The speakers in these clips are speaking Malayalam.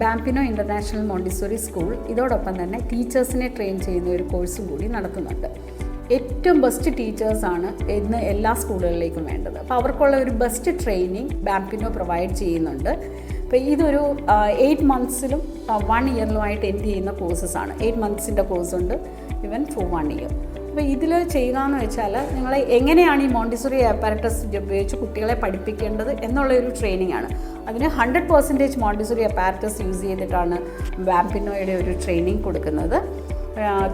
ബാംപിനോ ഇന്റർനാഷണൽ മോണ്ടിസോറി സ്കൂൾ ഇതോടൊപ്പം തന്നെ ടീച്ചേഴ്സിനെ ട്രെയിൻ ചെയ്യുന്ന ഒരു കോഴ്സും കൂടി നടത്തുന്നുണ്ട്. ഏറ്റവും ബെസ്റ്റ് ടീച്ചേഴ്സാണ് ഇന്ന് എല്ലാ സ്കൂളുകളിലേക്കും വേണ്ടത്. അപ്പോൾ അവർക്കുള്ള ഒരു ബെസ്റ്റ് ട്രെയിനിങ് ബാംപിനോ പ്രൊവൈഡ് ചെയ്യുന്നുണ്ട്. അപ്പോൾ ഇതൊരു എയ്റ്റ് മന്ത്സിലും വൺ ഇയറിലുമായിട്ട് എൻഡ് ചെയ്യുന്ന കോഴ്സസ് ആണ്. എയ്റ്റ് മന്ത്സിന്റെ കോഴ്സ് ഉണ്ട്. ഇവൻ ഫോർ വൺ ഇയർ അപ്പോൾ ഇതിൽ ചെയ്യുക എന്ന് വെച്ചാൽ നിങ്ങൾ എങ്ങനെയാണ് ഈ മോണ്ടിസറി അപ്പാരറ്റസ് ഉപയോഗിച്ച് കുട്ടികളെ പഠിപ്പിക്കേണ്ടത് എന്നുള്ള ഒരു ട്രെയിനിങ് ആണ്. അതിന് hundred percentage Montessori apparatus use ചെയ്തിട്ടാണ് വാമ്പിനോയുടെ ഒരു ട്രെയിനിങ് കൊടുക്കുന്നത്.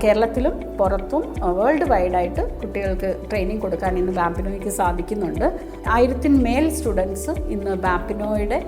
കേരളത്തിലും പുറത്തും വേൾഡ് വൈഡായിട്ട് കുട്ടികൾക്ക് ട്രെയിനിങ് കൊടുക്കാൻ ഇന്ന് ബാമ്പിനോയ്ക്ക് സാധിക്കുന്നുണ്ട്. ആയിരത്തിന് മേൽ സ്റ്റുഡൻസ് ഇന്ന് ബാമ്പിനോയുടെ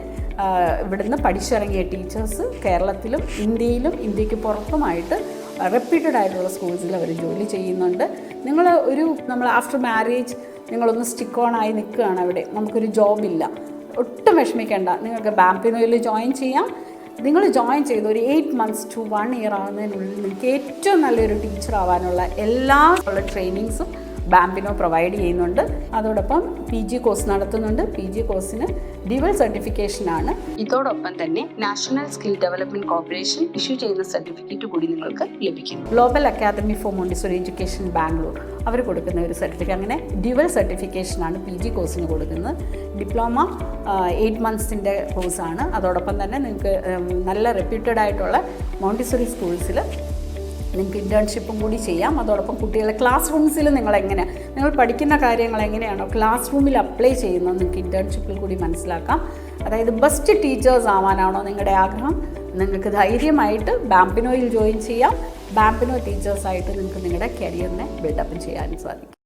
ഇവിടുന്ന് പഠിച്ചിറങ്ങിയ ടീച്ചേഴ്സ് കേരളത്തിലും ഇന്ത്യയിലും ഇന്ത്യയ്ക്ക് പുറത്തുമായിട്ട് റെപ്യൂട്ടഡ് ആയിട്ടുള്ള സ്കൂൾസിൽ അവർ ജോലി ചെയ്യുന്നുണ്ട്. നിങ്ങൾ ഒരു നമ്മൾ ആഫ്റ്റർ മാരേജ് നിങ്ങളൊന്ന് സ്റ്റിക്ക് ഓൺ ആയി നിൽക്കുകയാണ് അവിടെ. നമുക്കൊരു ജോബില്ല ഒട്ടും വിഷമിക്കേണ്ട. നിങ്ങൾക്ക് ബാംപിനോയിൽ ജോയിൻ ചെയ്യാം. നിങ്ങൾ ജോയിൻ ചെയ്ത് ഒരു eight months to one year ആവുന്നതിനുള്ളിൽ നിങ്ങൾക്ക് ഏറ്റവും നല്ലൊരു ടീച്ചർ ആവാനുള്ള എല്ലാ ട്രെയിനിങ്സും ബാംപിനോ പ്രൊവൈഡ് ചെയ്യുന്നുണ്ട്. അതോടൊപ്പം പി ജി കോഴ്സ് നടത്തുന്നുണ്ട്. പി ജി കോഴ്സിന് ഡിവൽ സർട്ടിഫിക്കേഷനാണ് ഇതോടൊപ്പം തന്നെ National Skill Development Corporation issue ചെയ്യുന്ന സർട്ടിഫിക്കറ്റ് കൂടി നിങ്ങൾക്ക് ലഭിക്കും. Global Academy for Montessori Education Bangalore അവർ കൊടുക്കുന്ന ഒരു സർട്ടിഫിക്കറ്റ് അങ്ങനെ ഡിവൽ സർട്ടിഫിക്കേഷനാണ് പി ജി കോഴ്സിന് കൊടുക്കുന്നത്. ഡിപ്ലോമ എയ്റ്റ് മന്ത്സിന്റെ കോഴ്സാണ് അതോടൊപ്പം തന്നെ നിങ്ങൾക്ക് നല്ല റെപ്യൂട്ടഡ് ആയിട്ടുള്ള മോണ്ടിസോറി സ്കൂൾസിൽ നിങ്ങൾക്ക് ഇന്റേൺഷിപ്പും കൂടി ചെയ്യാം. അതോടൊപ്പം കുട്ടികളെ ക്ലാസ് റൂംസിൽ നിങ്ങൾ എങ്ങനെ നിങ്ങൾ പഠിക്കുന്ന കാര്യങ്ങൾ എങ്ങനെയാണോ ക്ലാസ് റൂമിൽ അപ്ലൈ ചെയ്യുന്നത് നിങ്ങൾക്ക് ഇന്റേൺഷിപ്പിൽ കൂടി മനസ്സിലാക്കാം. അതായത് ബെസ്റ്റ് ടീച്ചേഴ്സ് ആവാനാണോ നിങ്ങളുടെ ആഗ്രഹം. നിങ്ങൾക്ക് ധൈര്യമായിട്ട് ബാംപിനോയിൽ ജോയിൻ ചെയ്യാം. ബാംപിനോ ടീച്ചേഴ്സായിട്ട് നിങ്ങൾക്ക് നിങ്ങളുടെ കരിയറിനെ ബിൽഡപ്പ് ചെയ്യാൻ സാധിക്കും.